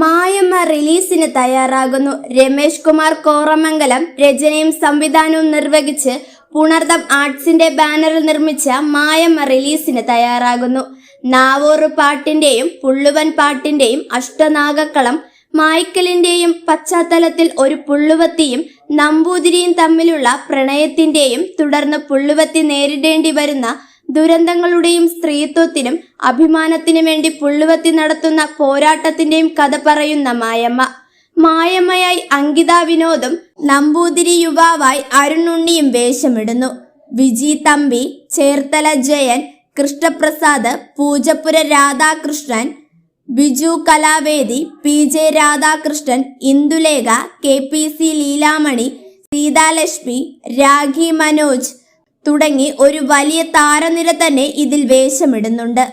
മായമ്മ റിലീസിന് തയ്യാറാകുന്നു. രമേഷ് കുമാർ കോറമംഗലം രചനയും സംവിധാനവും നിർവഹിച്ച് പുണർദം ആർട്സിന്റെ ബാനറിൽ നിർമ്മിച്ച മായമ്മ റിലീസിന് തയ്യാറാകുന്നു. നാവോറ് പാട്ടിന്റെയും പുള്ളുവൻ പാട്ടിന്റെയും അഷ്ടനാഗക്കളം മായ്ക്കലിന്റെയും പശ്ചാത്തലത്തിൽ ഒരു പുള്ളുവത്തിയും നമ്പൂതിരിയും തമ്മിലുള്ള പ്രണയത്തിന്റെയും തുടർന്ന് പുള്ളുവത്തി നേരിടേണ്ടി വരുന്ന ദുരന്തങ്ങളുടെയും സ്ത്രീത്വത്തിനും അഭിമാനത്തിനു വേണ്ടി പുള്ളുവത്തി നടത്തുന്ന പോരാട്ടത്തിന്റെയും കഥ പറയുന്ന മായമ്മ. മായമ്മയായി അങ്കിത വിനോദും നമ്പൂതിരി യുവാവായി അരുണുണ്ണിയും വേഷമിടുന്നു. Viji Thampi Cherthala Jayan Krishnaprasad Poojappura Radhakrishnan Biju Kalavedi P J Radhakrishnan Indulekha K P C Leelamani Seethalakshmi Rakhi Manoj തുടങ്ങി ഒരു വലിയ താരനിര തന്നെ ഇതിൽ വേഷമിടുന്നുണ്ട്.